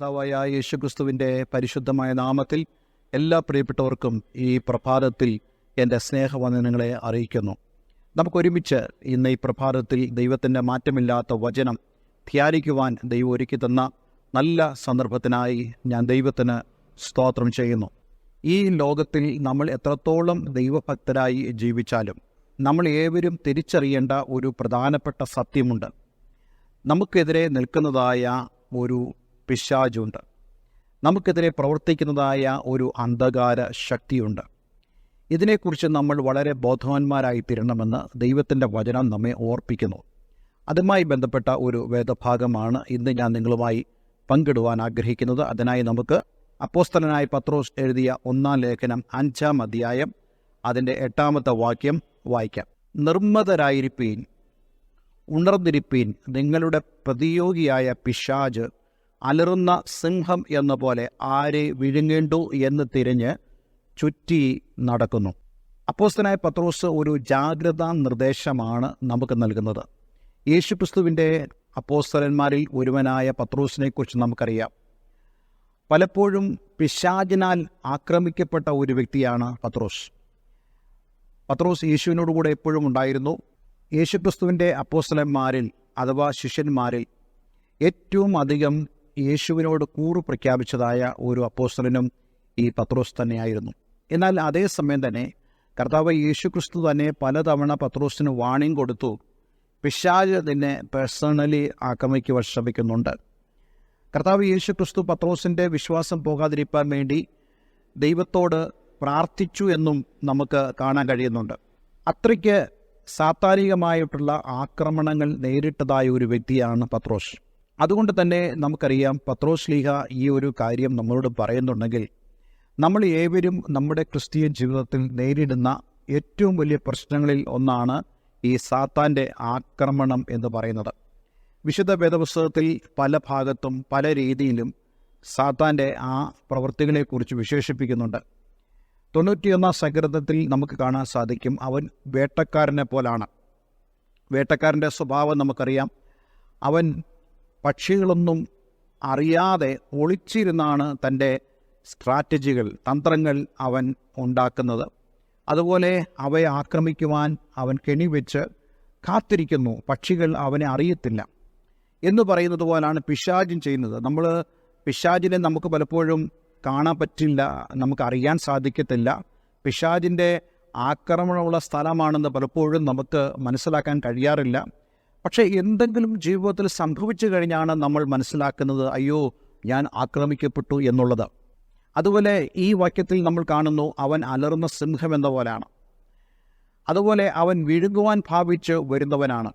കർത്താവായ യേശുക്രിസ്തുവിന്റെ പരിശുദ്ധമായ നാമത്തിൽ എല്ലാ പ്രിയപ്പെട്ടവർക്കും ഈ പ്രഭാതത്തിൽ എന്റെ സ്നേഹവന്ദനങ്ങളെ അറിയിക്കുന്നു. നമുക്കൊരുമിച്ച് ഇന്ന് ഈ പ്രഭാതത്തിൽ ദൈവത്തിന്റെ മാറ്റമില്ലാത്ത വചനം ധ്യാനിക്കുവാൻ ദൈവം ഒരുക്കി തന്ന നല്ല സന്ദർഭത്തിനായി ഞാൻ ദൈവത്തിന് സ്തോത്രം ചെയ്യുന്നു. ഈ ലോകത്തിൽ നമ്മൾ എത്രത്തോളം ദൈവഭക്തരായി ജീവിച്ചാലും നമ്മൾ ഏവരും തിരിച്ചറിയേണ്ട ഒരു പ്രധാനപ്പെട്ട സത്യമുണ്ട്. നമുക്കെതിരെ നിൽക്കുന്നതായ ഒരു പിശാചുണ്ട്. നമുക്കെതിരെ പ്രവർത്തിക്കുന്നതായ ഒരു അന്ധകാര ശക്തിയുണ്ട്. ഇതിനെക്കുറിച്ച് നമ്മൾ വളരെ ബോധവാന്മാരായി തീരണമെന്ന് ദൈവത്തിന്റെ വചനം നമ്മെ ഓർപ്പിക്കുന്നു. അതുമായി ബന്ധപ്പെട്ട ഒരു വേദഭാഗമാണ് ഇന്ന് ഞാൻ നിങ്ങളുമായി പങ്കിടുവാൻ ആഗ്രഹിക്കുന്നത്. അതിനായി നമുക്ക് അപ്പോസ്തലനായ പത്രോസ് എഴുതിയ ഒന്നാം ലേഖനം അഞ്ചാം അധ്യായം അതിന്റെ എട്ടാമത്തെ വാക്യം വായിക്കാം. നിർമ്മതരായിരിപ്പീൻ ഉണർന്നിരിപ്പീൻ നിങ്ങളുടെ പ്രതിയോഗിയായ പിശാജ് അലറുന്ന സിംഹം എന്ന പോലെ ആരെ വിഴുങ്ങേണ്ടു എന്ന് തിരിഞ്ഞ് ചുറ്റി നടക്കുന്നു. അപ്പോസ്തനായ പത്രോസ് ഒരു ജാഗ്രതാ നിർദ്ദേശമാണ് നമുക്ക് നൽകുന്നത്. യേശുക്രിസ്തുവിന്റെ അപ്പോസ്തലന്മാരിൽ ഒരുവനായ പത്രോസിനെക്കുറിച്ച് നമുക്കറിയാം. പലപ്പോഴും പിശാചിനാൽ ആക്രമിക്കപ്പെട്ട ഒരു വ്യക്തിയാണ് പത്രോസ്. പത്രോസ് യേശുവിനോട് കൂടെ എപ്പോഴും ഉണ്ടായിരുന്നു. യേശുക്രിസ്തുവിന്റെ അപ്പോസ്തലന്മാരിൽ അഥവാ ശിഷ്യന്മാരിൽ ഏറ്റവും അധികം യേശുവിനോട് കൂറു പ്രഖ്യാപിച്ചതായ ഒരു അപ്പോസ്തലനും ഈ പത്രോസ് തന്നെയായിരുന്നു. എന്നാൽ അതേസമയം തന്നെ കർത്താവ് യേശുക്രിസ്തു തന്നെ പലതവണ പത്രോസിന് വാണിംഗ് കൊടുത്തു. പിശാജ് നിന്നെ പേഴ്സണലി ആക്രമിക്കുവാൻ ശ്രമിക്കുന്നുണ്ട്. കർത്താവ് യേശുക്രിസ്തു പത്രോസിന്റെ വിശ്വാസം പോകാതിരിക്കാൻ വേണ്ടി ദൈവത്തോട് പ്രാർത്ഥിച്ചു എന്നും നമുക്ക് കാണാൻ കഴിയുന്നുണ്ട്. അത്രയ്ക്ക് സാത്താരികമായിട്ടുള്ള ആക്രമണങ്ങൾ നേരിട്ടതായ ഒരു വ്യക്തിയാണ് പത്രോസ്. അതുകൊണ്ട് തന്നെ നമുക്കറിയാം പത്രോസ് ലീഹ ഈ ഒരു കാര്യം നമ്മളോട് പറയുന്നുണ്ടെങ്കിൽ നമ്മൾ ഏവരും നമ്മുടെ ക്രിസ്തീയ ജീവിതത്തിൽ നേരിടുന്ന ഏറ്റവും വലിയ പ്രശ്നങ്ങളിൽ ഒന്നാണ് ഈ സാത്താന്റെ ആക്രമണം എന്ന് പറയുന്നത്. വിശുദ്ധ വേദപുസ്തകത്തിൽ പല ഭാഗത്തും പല രീതിയിലും സാത്താന്റെ ആ പ്രവൃത്തികളെക്കുറിച്ച് വിശേഷിപ്പിക്കുന്നുണ്ട്. തൊണ്ണൂറ്റിയൊന്നാം സങ്കീർത്തത്തിൽ നമുക്ക് കാണാൻ സാധിക്കും അവൻ വേട്ടക്കാരനെ പോലാണ്. വേട്ടക്കാരന്റെ സ്വഭാവം നമുക്കറിയാം. അവൻ പക്ഷികളൊന്നും അറിയാതെ ഒളിച്ചിരുന്നാണ് തന്റെ സ്ട്രാറ്റജികൾ തന്ത്രങ്ങൾ അവൻ ഉണ്ടാക്കുന്നത്. അതുപോലെ അവയെ ആക്രമിക്കുവാൻ അവൻ കെണിവെച്ച് കാത്തിരിക്കുന്നു. പക്ഷികൾ അവനെ അറിയത്തില്ല. എന്ന് പറയുന്നത് പോലാണ് പിശാചും ചെയ്യുന്നത്. നമ്മൾ പിശാചിനെ നമുക്ക് പലപ്പോഴും കാണാൻ പറ്റില്ല നമുക്ക് അറിയാൻ സാധിക്കത്തില്ല. പിശാചിന്റെ ആക്രമണമുള്ള സ്ഥലമാണെന്ന് പലപ്പോഴും നമുക്ക് മനസ്സിലാക്കാൻ കഴിയാറില്ല. പക്ഷേ എന്തെങ്കിലും ജീവിതത്തിൽ സംഭവിച്ചു കഴിഞ്ഞാണ് നമ്മൾ മനസ്സിലാക്കുന്നത് അയ്യോ ഞാൻ ആക്രമിക്കപ്പെട്ടു എന്നുള്ളത്. അതുപോലെ ഈ വാക്യത്തിൽ നമ്മൾ കാണുന്നു അവൻ അലറുന്ന സിംഹം എന്ന പോലെയാണ്. അതുപോലെ അവൻ വിഴുങ്ങുവാൻ ഭാവിച്ച് വരുന്നവനാണ്.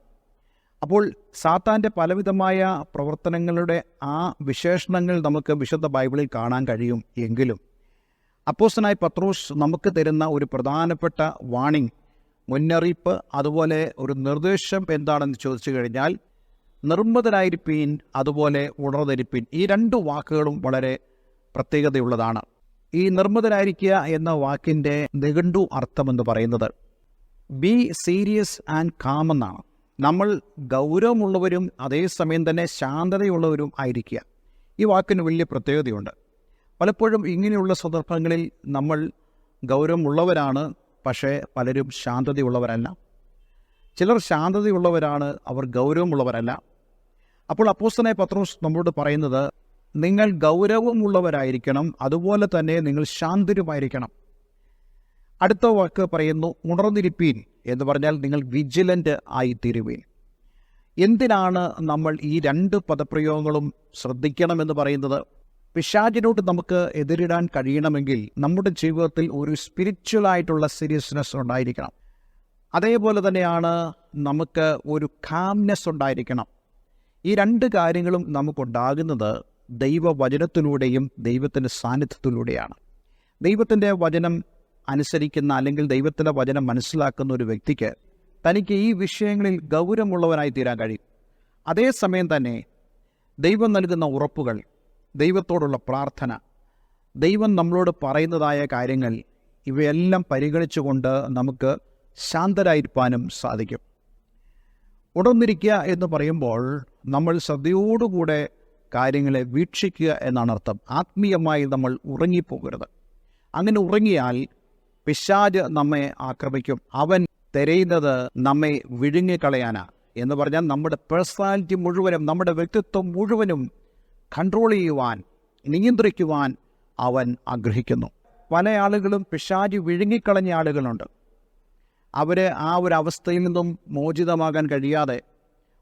അപ്പോൾ സാത്താന്റെ പലവിധമായ പ്രവർത്തനങ്ങളുടെ ആ വിശേഷണങ്ങൾ നമുക്ക് വിശുദ്ധ ബൈബിളിൽ കാണാൻ കഴിയും എങ്കിലും അപ്പോസ്റ്റനായി പത്രോസ് നമുക്ക് തരുന്ന ഒരു പ്രധാനപ്പെട്ട വാണിംഗ് മുന്നറിയിപ്പ് അതുപോലെ ഒരു നിർദ്ദേശം എന്താണെന്ന് ചോദിച്ചു കഴിഞ്ഞാൽ നിർമ്മതരായിരിപ്പീൻ അതുപോലെ ഉണർന്നിരിപ്പീൻ. ഈ രണ്ട് വാക്കുകളും വളരെ പ്രത്യേകതയുള്ളതാണ്. ഈ നിർമ്മതരായിരിക്കുക എന്ന വാക്കിന്റെ നിഘണ്ടു അർത്ഥമെന്ന് പറയുന്നത് ബി സീരിയസ് ആൻഡ് കാം എന്നാണ്. നമ്മൾ ഗൗരവമുള്ളവരും അതേസമയം തന്നെ ശാന്തതയുള്ളവരും ആയിരിക്കുക. ഈ വാക്കിന് വലിയ പ്രത്യേകതയുണ്ട്. പലപ്പോഴും ഇങ്ങനെയുള്ള സന്ദർഭങ്ങളിൽ നമ്മൾ ഗൗരവമുള്ളവരാണ് പക്ഷേ പലരും ശാന്തതയുള്ളവരല്ല. ചിലർ ശാന്തതയുള്ളവരാണ് അവർ ഗൗരവമുള്ളവരല്ല. അപ്പോൾ അപ്പോസ്തനെ പത്രോസ് നമ്മളോട് പറയുന്നത് നിങ്ങൾ ഗൗരവമുള്ളവരായിരിക്കണം അതുപോലെ തന്നെ നിങ്ങൾ ശാന്തരുമായിരിക്കണം. അടുത്ത വാക്ക് പറയുന്നു ഉണർന്നിരിപ്പീൻ എന്ന് പറഞ്ഞാൽ നിങ്ങൾ വിജിലന്റ് ആയിത്തീരുവീൻ. എന്തിനാണ് നമ്മൾ ഈ രണ്ട് പദപ്രയോഗങ്ങളും ശ്രദ്ധിക്കണമെന്ന് പറയുന്നത്? പിശാചിനോട് നമുക്ക് എതിരിടാൻ കഴിയണമെങ്കിൽ നമ്മുടെ ജീവിതത്തിൽ ഒരു സ്പിരിച്വൽ ആയിട്ടുള്ള സീരിയസ്നെസ് ഉണ്ടായിരിക്കണം. അതേപോലെ തന്നെയാണ് നമുക്ക് ഒരു കാംനെസ് ഉണ്ടായിരിക്കണം. ഈ രണ്ട് കാര്യങ്ങളും നമുക്കുണ്ടാകുന്നത് ദൈവവചനത്തിലൂടെയും ദൈവത്തിന്റെ സാന്നിധ്യത്തിലൂടെയാണ്. ദൈവത്തിന്റെ വചനം അനുസരിക്കുന്ന അല്ലെങ്കിൽ ദൈവത്തിന്റെ വചനം മനസ്സിലാക്കുന്ന ഒരു വ്യക്തിക്ക് തനിക്ക് ഈ വിഷയങ്ങളിൽ ഗൗരവമുള്ളവനായി തീരാൻ കഴിയും. അതേസമയം തന്നെ ദൈവം നൽകുന്ന ഉറപ്പുകൾ ദൈവത്തോടുള്ള പ്രാർത്ഥന. ദൈവം നമ്മളോട് പറയുന്നതായ കാര്യങ്ങൾ ഇവയെല്ലാം പരിഗണിച്ചുകൊണ്ട് നമുക്ക് ശാന്തരായിരിക്കാനും സാധിക്കും. ഉണർന്നിരിക്കുക എന്ന് പറയുമ്പോൾ നമ്മൾ ശ്രദ്ധയോടുകൂടെ കാര്യങ്ങളെ വീക്ഷിക്കുക എന്നാണ് അർത്ഥം. ആത്മീയമായി നമ്മൾ ഉറങ്ങിപ്പോകരുത്. അങ്ങനെ ഉറങ്ങിയാൽ പിശാജ് നമ്മെ ആക്രമിക്കും. അവൻ തിരയുന്നത് നമ്മെ വിഴുങ്ങിക്കളയാനാണ് എന്ന് പറഞ്ഞാൽ നമ്മുടെ പേഴ്സണാലിറ്റി മുഴുവനും നമ്മുടെ വ്യക്തിത്വം മുഴുവനും കൺട്രോൾ ചെയ്യുവാൻ നിയന്ത്രിക്കുവാൻ അവൻ ആഗ്രഹിക്കുന്നു. പല ആളുകളും പിശാചി വിഴുങ്ങിക്കളഞ്ഞ ആളുകളുണ്ട്. അവർ ആ ഒരു അവസ്ഥയിൽ നിന്നും മോചിതമാകാൻ കഴിയാതെ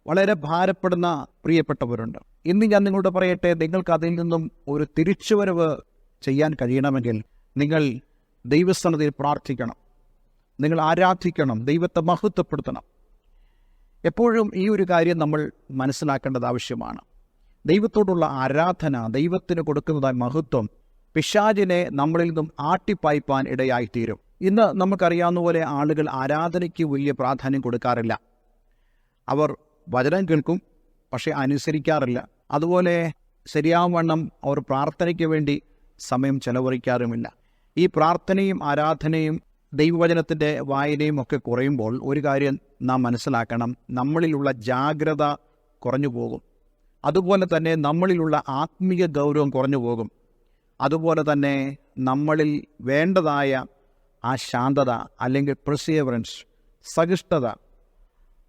വളരെ ഭാരപ്പെടുന്ന പ്രിയപ്പെട്ടവരുണ്ട്. ഇന്ന് ഞാൻ നിങ്ങളോട് പറയട്ടെ നിങ്ങൾക്ക് അതിൽ നിന്നും ഒരു തിരിച്ചുവരവ് ചെയ്യാൻ കഴിയണമെങ്കിൽ നിങ്ങൾ ദൈവസ്ഥാനത്തിൽ പ്രാർത്ഥിക്കണം. നിങ്ങൾ ആരാധിക്കണം ദൈവത്തെ മഹത്വപ്പെടുത്തണം. എപ്പോഴും ഈ ഒരു കാര്യം നമ്മൾ മനസ്സിലാക്കേണ്ടത് ആവശ്യമാണ്. ദൈവത്തോടുള്ള ആരാധന ദൈവത്തിന് കൊടുക്കുന്നതായ മഹത്വം പിശാജിനെ നമ്മളിൽ നിന്നും ആട്ടിപ്പായ്പാൻ ഇടയായിത്തീരും. ഇന്ന് നമുക്കറിയാവുന്ന പോലെ ആളുകൾ ആരാധനയ്ക്ക് വലിയ പ്രാധാന്യം കൊടുക്കാറില്ല. അവർ വചനം കേൾക്കും പക്ഷേ അനുസരിക്കാറില്ല. അതുപോലെ ശരിയാവണ്ണം അവർ പ്രാർത്ഥനയ്ക്ക് വേണ്ടി സമയം ചെലവഴിക്കാറുമില്ല. ഈ പ്രാർത്ഥനയും ആരാധനയും ദൈവവചനത്തിന്റെ വായനയും ഒക്കെ കുറയുമ്പോൾ ഒരു കാര്യം നാം മനസ്സിലാക്കണം. നമ്മളിലുള്ള ജാഗ്രത കുറഞ്ഞു പോകും. അതുപോലെ തന്നെ നമ്മളിലുള്ള ആത്മീയ ഗൗരവം കുറഞ്ഞു പോകും. അതുപോലെ തന്നെ നമ്മളിൽ വേണ്ടതായ ആ ശാന്തത അല്ലെങ്കിൽ പ്രസീവറൻസ് സഹിഷ്ണുത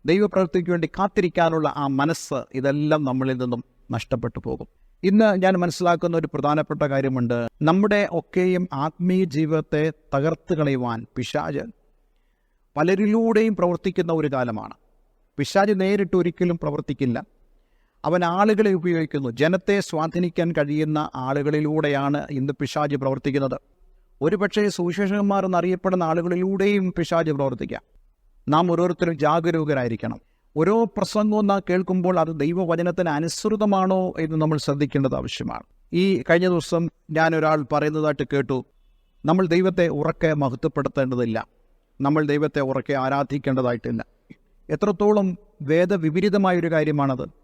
ദൈവപ്രവൃത്തിക്ക് വേണ്ടി കാത്തിരിക്കാനുള്ള ആ മനസ്സ് ഇതെല്ലാം നമ്മളിൽ നിന്നും നഷ്ടപ്പെട്ടു പോകും. ഇന്ന് ഞാൻ മനസ്സിലാക്കുന്ന ഒരു പ്രധാനപ്പെട്ട കാര്യമുണ്ട്. നമ്മുടെ ഒക്കെയും ആത്മീയ ജീവിതത്തെ തകർത്ത് കളയുവാൻ പിശാജ് പലരിലൂടെയും പ്രവർത്തിക്കുന്ന ഒരു കാലമാണ്. പിശാജ് നേരിട്ട് ഒരിക്കലും പ്രവർത്തിക്കില്ല. അവൻ ആളുകളെ ഉപയോഗിക്കുന്നു. ജനത്തെ സ്വാധീനിക്കാൻ കഴിയുന്ന ആളുകളിലൂടെയാണ് ഇന്ന് പിശാജ് പ്രവർത്തിക്കുന്നത്. ഒരുപക്ഷെ സുവിശേഷകന്മാർ എന്നറിയപ്പെടുന്ന ആളുകളിലൂടെയും പിശാജ് പ്രവർത്തിക്കാം. നാം ഓരോരുത്തരും ജാഗരൂകരായിരിക്കണം. ഓരോ പ്രസംഗവും നാം കേൾക്കുമ്പോൾ അത് ദൈവവചനത്തിന് അനുസൃതമാണോ എന്ന് നമ്മൾ ശ്രദ്ധിക്കേണ്ടത് ആവശ്യമാണ്. ഈ കഴിഞ്ഞ ദിവസം ഞാൻ ഒരാൾ പറയുന്നതായിട്ട് കേട്ടു. നമ്മൾ ദൈവത്തെ ഉറക്കെ മഹത്വപ്പെടുത്തേണ്ടതില്ല. നമ്മൾ ദൈവത്തെ ഉറക്കെ ആരാധിക്കേണ്ടതായിട്ടില്ല. എത്രത്തോളം വേദവിപരീതമായൊരു കാര്യമാണത്.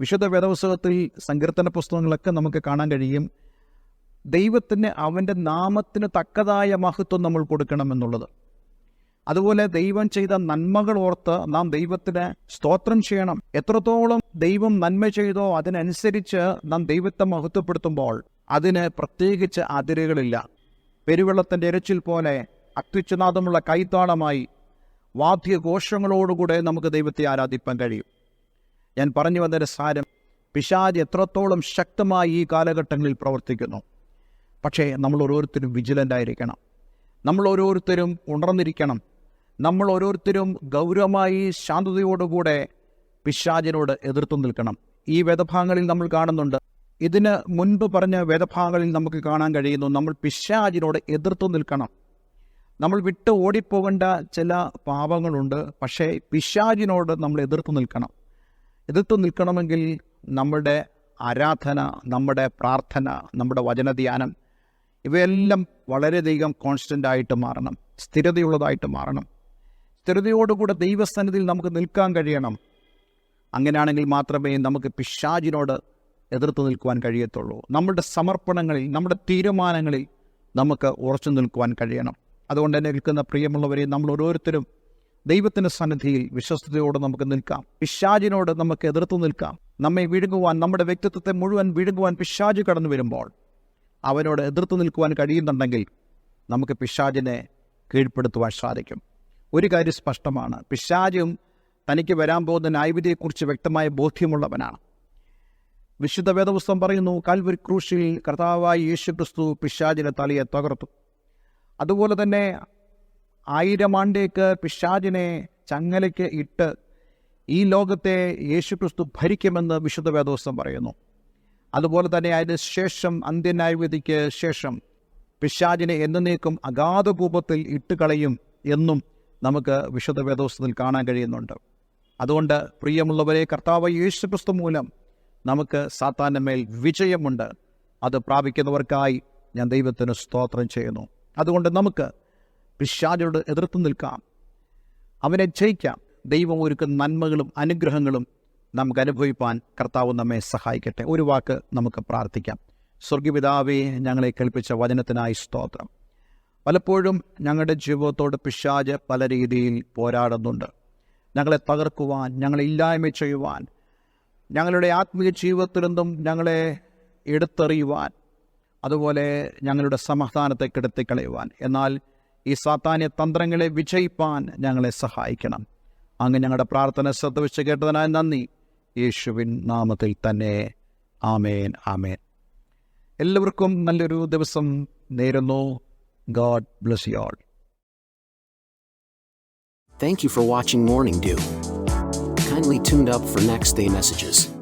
വിശുദ്ധ വേദപുസ്തകത്തിൽ സങ്കീർത്തന പുസ്തകങ്ങളൊക്കെ നമുക്ക് കാണാൻ കഴിയും. ദൈവത്തിന് അവന്റെ നാമത്തിന് തക്കതായ മഹത്വം നമ്മൾ കൊടുക്കണമെന്നുള്ളത് അതുപോലെ ദൈവം ചെയ്ത നന്മകൾ ഓർത്ത് നാം ദൈവത്തിന് സ്തോത്രം ചെയ്യണം. എത്രത്തോളം ദൈവം നന്മ ചെയ്തോ അതിനനുസരിച്ച് നാം ദൈവത്തെ മഹത്വപ്പെടുത്തുമ്പോൾ അതിന് പ്രത്യേകിച്ച് അതിരുകളില്ല. പെരുവെള്ളത്തിന്റെ ഇരച്ചിൽ പോലെ അത്യുച്ചനാദമുള്ള കൈത്താളമായി വാദ്യഘോഷങ്ങളോടുകൂടെ നമുക്ക് ദൈവത്തെ ആരാധിപ്പാൻ കഴിയും. ഞാൻ പറഞ്ഞു വന്നൊരു സാരം പിശാജ് എത്രത്തോളം ശക്തമായി ഈ കാലഘട്ടങ്ങളിൽ പ്രവർത്തിക്കുന്നു. പക്ഷേ നമ്മൾ ഓരോരുത്തരും വിജിലന്റ് ആയിരിക്കണം. നമ്മൾ ഓരോരുത്തരും ഉണർന്നിരിക്കണം. നമ്മൾ ഓരോരുത്തരും ഗൗരവമായി ശാന്തതയോടുകൂടെ പിശാജിനോട് എതിർത്തു നിൽക്കണം. ഈ വേദഭാഗങ്ങളിൽ നമ്മൾ കാണുന്നുണ്ട്. ഇതിന് മുൻപ് പറഞ്ഞ വേദഭാഗങ്ങളിൽ നമുക്ക് കാണാൻ കഴിയുന്നു നമ്മൾ പിശാജിനോട് എതിർത്തു നിൽക്കണം. നമ്മൾ വിട്ട് ഓടിപ്പോകേണ്ട ചില പാപങ്ങളുണ്ട്. പക്ഷേ പിശാജിനോട് നമ്മൾ എതിർത്തു നിൽക്കണം. എതിർത്തു നിൽക്കണമെങ്കിൽ നമ്മുടെ ആരാധന നമ്മുടെ പ്രാർത്ഥന നമ്മുടെ വചനധ്യാനം ഇവയെല്ലാം വളരെയധികം കോൺസ്റ്റന്റ് ആയിട്ട് മാറണം സ്ഥിരതയുള്ളതായിട്ട് മാറണം. സ്ഥിരതയോടുകൂടെ ദൈവസന്നിധിയിൽ നമുക്ക് നിൽക്കാൻ കഴിയണം. അങ്ങനെയാണെങ്കിൽ മാത്രമേ നമുക്ക് പിശാചിനോട് എതിർത്ത് നിൽക്കുവാൻ കഴിയത്തുള്ളൂ. നമ്മുടെ സമർപ്പണങ്ങളിൽ നമ്മുടെ തീരുമാനങ്ങളിൽ നമുക്ക് ഉറച്ചു നിൽക്കുവാൻ കഴിയണം. അതുകൊണ്ട് തന്നെ നിൽക്കുന്ന പ്രിയമുള്ളവരെ നമ്മൾ ഓരോരുത്തരും ദൈവത്തിന്റെ സന്നിധിയിൽ വിശ്വസ്തയോടെ നമുക്ക് നിൽക്കാം. പിശാചിനോട് നമുക്ക് എതിർത്ത് നിൽക്കാം. നമ്മെ വിഴുങ്ങുവാൻ നമ്മുടെ വ്യക്തിത്വത്തെ മുഴുവൻ വിഴുങ്ങുവാൻ പിശാജ് കടന്നു വരുമ്പോൾ അവനോട് എതിർത്ത് നിൽക്കുവാൻ കഴിയുന്നുണ്ടെങ്കിൽ നമുക്ക് പിശാജിനെ കീഴ്പ്പെടുത്തുവാൻ സാധിക്കും. ഒരു കാര്യം സ്പഷ്ടമാണ്. പിശാജും തനിക്ക് വരാൻ പോകുന്ന ന്യായവിധിയെക്കുറിച്ച് വ്യക്തമായ ബോധ്യമുള്ളവനാണ്. വിശുദ്ധ വേദപുസ്തകം പറയുന്നു കാൽവരി ക്രൂശിൽ കർത്താവായി യേശു ക്രിസ്തു പിശാജിനെ തലയെ തകർത്തു. അതുപോലെ തന്നെ ആയിരം ആണ്ടേക്ക് പിശാജിനെ ചങ്ങലയ്ക്ക് ഇട്ട് ഈ ലോകത്തെ യേശുക്രിസ്തു ഭരിക്കുമെന്ന് വിശുദ്ധ വേദോസ്തം പറയുന്നു. അതുപോലെ തന്നെ അതിന് ശേഷം അന്ത്യന്യായവിധിക്ക് ശേഷം പിശാജിനെ എന്നേക്കും അഗാധകൂപത്തിൽ ഇട്ടുകളയും എന്നും നമുക്ക് വിശുദ്ധ വേദോസ്തത്തിൽ കാണാൻ കഴിയുന്നുണ്ട്. അതുകൊണ്ട് പ്രിയമുള്ളവരെ കർത്താവ് യേശുക്രിസ്തു മൂലം നമുക്ക് സാത്താന്റെ മേൽ വിജയമുണ്ട്. അത് പ്രാപിക്കുന്നവർക്കായി ഞാൻ ദൈവത്തിന് സ്തോത്രം ചെയ്യുന്നു. അതുകൊണ്ട് നമുക്ക് പിശാചോട് എതിർത്ത് നിൽക്കാം. അവനെ ജയിക്കാം ദൈവം ഒരുക്കുന്ന നന്മകളും അനുഗ്രഹങ്ങളും നമുക്ക് അനുഭവിപ്പാൻ കർത്താവ് നമ്മെ സഹായിക്കട്ടെ. ഒരു വാക്ക് നമുക്ക് പ്രാർത്ഥിക്കാം. സ്വർഗപിതാവെ ഞങ്ങളെ കേൾപ്പിച്ച വചനത്തിനായി സ്തോത്രം. പലപ്പോഴും ഞങ്ങളുടെ ജീവിതത്തോട് പിശാജ് പല രീതിയിൽ പോരാടുന്നുണ്ട്. ഞങ്ങളെ തകർക്കുവാൻ ഞങ്ങളെ ഇല്ലായ്മ ചെയ്യുവാൻ ഞങ്ങളുടെ ആത്മീയ ജീവിതത്തിൽ നിന്നും ഞങ്ങളെ എടുത്തെറിയുവാൻ അതുപോലെ ഞങ്ങളുടെ സമാധാനത്തെ കെടുത്തിക്കളയുവാൻ. എന്നാൽ ഈ സാത്താന്യ തന്ത്രങ്ങളെ വിജയിപ്പാൻ ഞങ്ങളെ സഹായിക്കണം. അങ്ങ് ഞങ്ങളുടെ പ്രാർത്ഥന ശ്രദ്ധ വെച്ച് കേട്ടതിനായി നന്ദി. യേശുവിൻ നാമത്തിൽ തന്നെ. ആമേൻ ആമേൻ. എല്ലാവർക്കും നല്ലൊരു ദിവസം നേരുന്നു. God bless you all. Thank you for watching Morning Dew. Kindly tuned up for next day.